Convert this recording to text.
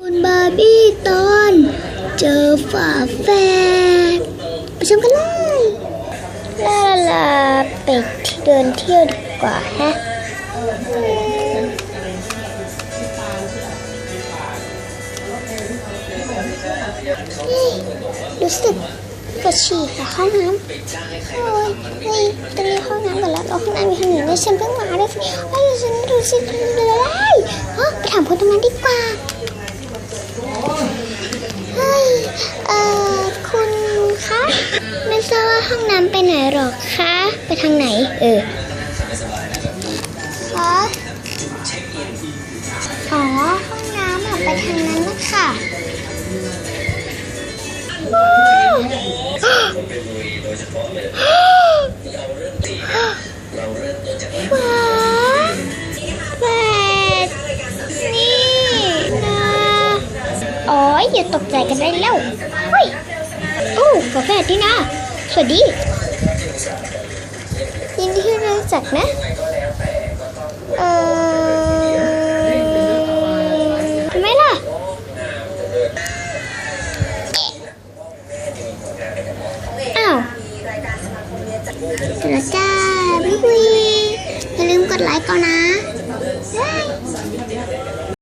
คุณบาร์บี้ตอนเจอฝาแฝดไปชมกันเลยลาลาไปเดินเที่ยวดีกว่าฮะนี่รู้สึกปวดฉี่ค่ะห้องน้ำโอ้ยนี่ตรงนี้ห้องน้ำก่อนแล้วเราห้องน้ำอยู่ทางไหนเนี่ยฉันเพิ่งมาด้วยสิโอ้ยฉันไม่รู้สิเลยฮะไปถามคนตรงนั้นดีกว่า เฮ้ย เอ่อ คุณคะ ไม่ทราบว่าห้องน้ำไปไหนหรอกคะ ไปทางไหน เออคะอ๋อ ห้องน้ำอะไปทางนั้นนะคะว้าวแปดนี่นะโอ้ยอย่าตกใจกันได้แล้วเฮ้ย โอ้ฝาแฝดนี่นะสวัสดี ยินดีที่รู้จักนะ เอ่อทำไมล่ะ อ้าวเจอแล้วจ้าบิ๊กวีอย่าลืมกดไลค์ก่อนนะ